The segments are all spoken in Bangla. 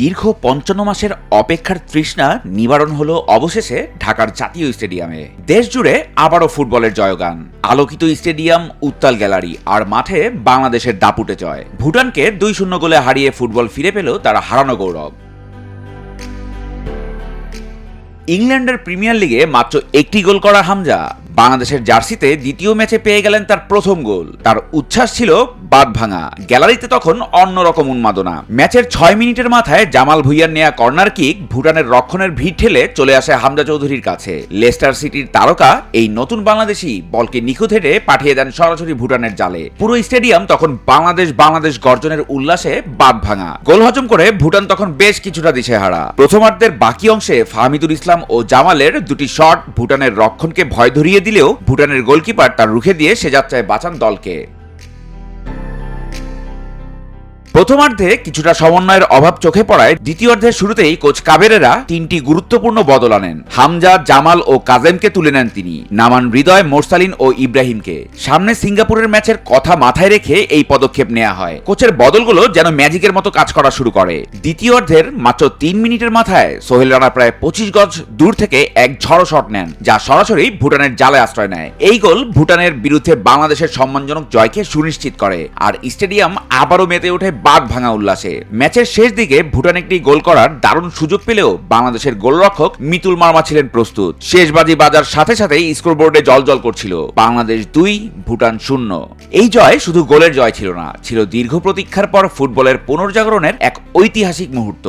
দীর্ঘ পঞ্চান্ন মাসের অপেক্ষার তৃষ্ণা নিবারণ হলো অবশেষে ঢাকার জাতীয় স্টেডিয়ামে। দেশ জুড়ে আবারও ফুটবলের জয়গান। আলোকিত স্টেডিয়াম, উত্তাল গ্যালারি আর মাঠে বাংলাদেশের দাপুটে জয়। ভুটানকে দুই শূন্য গোলে হারিয়ে ফুটবল ফিরে পেল তার হারানো গৌরব। ইংল্যান্ডের প্রিমিয়ার লিগে মাত্র একটি গোল করা হামজা। বাংলাদেশের জার্সিতে দ্বিতীয় ম্যাচে পেয়ে গেলেন তার প্রথম গোল। তার উচ্ছ্বাস ছিল বাদ ভাঙা। গ্যালারিতে তখন অন্যরকম উন্মাদনা। ম্যাচের ছয় মিনিটের মাথায় জামাল ভুইয়ার নেয়া কর্নার কিক ভুটানের রক্ষণের ভিড় ঠেলে চলে আসে হামজা চৌধুরীর কাছে। লেস্টার সিটির তারকা এই নতুন বাংলাদেশি বলকে নিখুঁত হেঁটে পাঠিয়ে দেন সরাসরি ভুটানের জালে। পুরো স্টেডিয়াম তখন বাংলাদেশ বাংলাদেশ গর্জনের উল্লাসে বাদ ভাঙা। গোল হজম করে ভুটান তখন বেশ কিছুটা দিশেহারা। প্রথমার্ধের বাকি অংশে ফাহমিদুল ইসলাম ও জামালের দুটি শট, ভুটানের রক্ষণকে ভয় ধরিয়ে দিলেও ভুটানের গোলকিপার তার রুখে দিয়ে সে যাত্রায় বাঁচান দলকে। প্রথমার্ধে কিছুটা সমন্বয়ের অভাব চোখে পড়ায় দ্বিতীয়ার্ধের শুরুতেই কোচ কাবেরেরা তিনটি গুরুত্বপূর্ণ বদল আনেন। হামজা, জামাল ও কাজেমকে তুলে নেন তিনি। নামান হৃদয়, মোরসালিন ও ইব্রাহিমকে। সামনে সিঙ্গাপুরের ম্যাচের কথা মাথায় রেখে এই পদক্ষেপ নেওয়া হয়। কোচের বদলগুলো যেন ম্যাজিকের মতো কাজ করা শুরু করে। দ্বিতীয়ার্ধের মাত্র তিন মিনিটের মাথায় সোহেল রানা প্রায় পঁচিশ গজ দূর থেকে এক ঝড়ো শট নেন, যা সরাসরি ভুটানের জালে আশ্রয় নেয়। এই গোল ভুটানের বিরুদ্ধে বাংলাদেশের সম্মানজনক জয়কে সুনিশ্চিত করে, আর স্টেডিয়াম আবারও মেতে ওঠে বাঘ ভাঙা উল্লাসে। ম্যাচের শেষ দিকে ভুটান একটি গোল করার দারুণ সুযোগ পেলেও বাংলাদেশের গোলরক্ষক মিতুল মার্মা ছিলেন প্রস্তুত। শেষ বাজি বাজার সাথে সাথে স্কোরবোর্ডে জলজল করছিল। বাংলাদেশ দুই, ভুটান শূন্য। এই জয় শুধু গোলের জয় ছিল না, ছিল দীর্ঘ প্রতীক্ষার পর ফুটবলের পুনর্জাগরণের এক ঐতিহাসিক মুহূর্ত।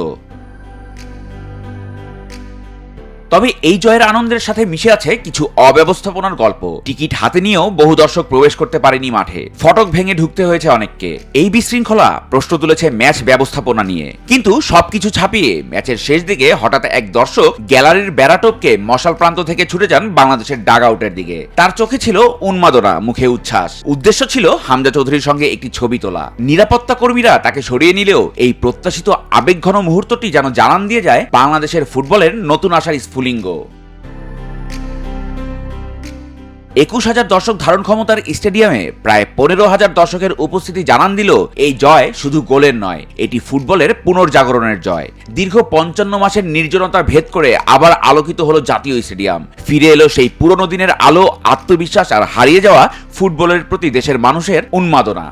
তবে এই জয়ের আনন্দের সাথে মিশে আছে কিছু অব্যবস্থাপনার গল্প। টিকিট হাতে নিয়েও বহু দর্শক প্রবেশ করতে পারেনি মাঠে। ফটক ভেঙে ঢুকতে হয়েছে অনেককে। এই বিশৃঙ্খলা প্রশ্ন তুলেছে ম্যাচ ব্যবস্থাপনা নিয়ে। কিন্তু সবকিছু ছাপিয়ে ম্যাচের শেষ দিকে হঠাৎ এক দর্শক গ্যালারির বেড়াটোপকে মশাল প্রান্ত থেকে ছুটে যান বাংলাদেশের ডাগ আউটের দিকে। তার চোখে ছিল উন্মাদনা, মুখে উচ্ছ্বাস। উদ্দেশ্য ছিল হামজা চৌধুরীর সঙ্গে একটি ছবি তোলা। নিরাপত্তা কর্মীরা তাকে সরিয়ে নিলেও এই প্রত্যাশিত আবেগঘন মুহূর্তটি যেন জানান দিয়ে যায় বাংলাদেশের ফুটবলের নতুন আশার স্ফুলিঙ্গ একুশ হাজার দর্শক ধারণ ক্ষমতার স্টেডিয়ামে প্রায় পনেরো হাজার দর্শকের উপস্থিতি জানান দিল এই জয় শুধু গোলের নয়, এটি ফুটবলের পুনর্জাগরণের জয়। দীর্ঘ পঞ্চান্ন মাসের নির্জনতা ভেদ করে আবার আলোকিত হলো জাতীয় স্টেডিয়াম। ফিরে এলো সেই পুরনো দিনের আলো, আত্মবিশ্বাস আর হারিয়ে যাওয়া ফুটবলের প্রতি দেশের মানুষের উন্মাদনা।